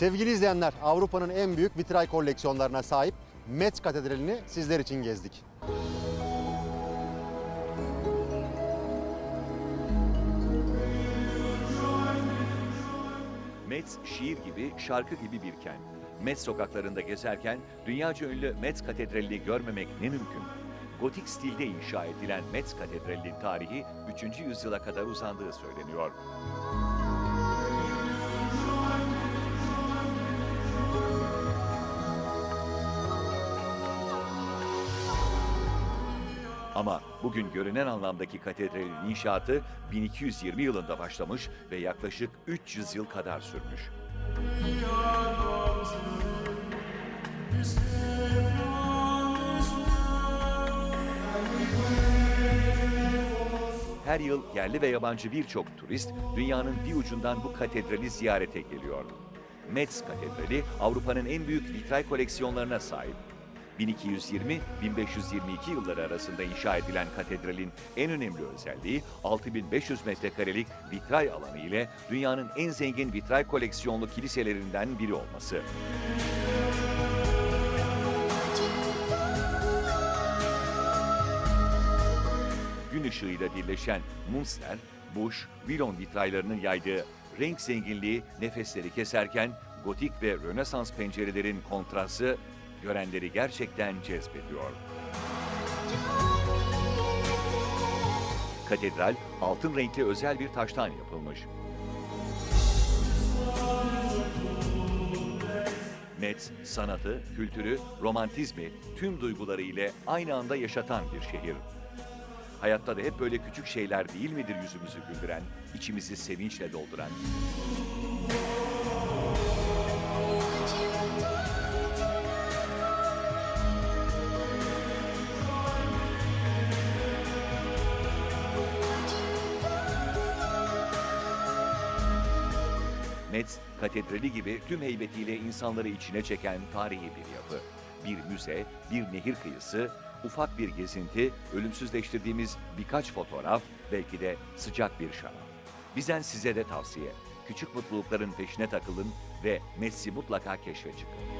Sevgili izleyenler, Avrupa'nın en büyük vitray koleksiyonlarına sahip Metz Katedrali'ni sizler için gezdik. Metz şiir gibi, şarkı gibi bir kent. Metz sokaklarında gezerken dünyaca ünlü Metz Katedrali'ni görmemek ne mümkün? Gotik stilde inşa edilen Metz Katedrali'nin tarihi 3. yüzyıla kadar uzandığı söyleniyor. Ama bugün görünen anlamdaki katedralin inşaatı 1220 yılında başlamış ve yaklaşık 300 yıl kadar sürmüş. Her yıl yerli ve yabancı birçok turist dünyanın bir ucundan bu katedrali ziyarete geliyor. Metz Katedrali Avrupa'nın en büyük vitray koleksiyonlarına sahip. 1220-1522 yılları arasında inşa edilen katedralin en önemli özelliği 6500 metrekarelik vitray alanı ile dünyanın en zengin vitray koleksiyonlu kiliselerinden biri olması. Gün ışığıyla birleşen Munster, Bush, Villon vitraylarının yaydığı renk zenginliği nefesleri keserken gotik ve rönesans pencerelerin kontrası görenleri gerçekten cezbediyor. Katedral altın renkli özel bir taştan yapılmış. Metz, sanatı, kültürü, romantizmi tüm duyguları ile aynı anda yaşatan bir şehir. Hayatta da hep böyle küçük şeyler değil midir yüzümüzü güldüren, içimizi sevinçle dolduran? Metz, katedrali gibi tüm heybetiyle insanları içine çeken tarihi bir yapı. Bir müze, bir nehir kıyısı, ufak bir gezinti, ölümsüzleştirdiğimiz birkaç fotoğraf, belki de sıcak bir şarap. Bizden size de tavsiye. Küçük mutlulukların peşine takılın ve Metz'i mutlaka keşfe çıkın.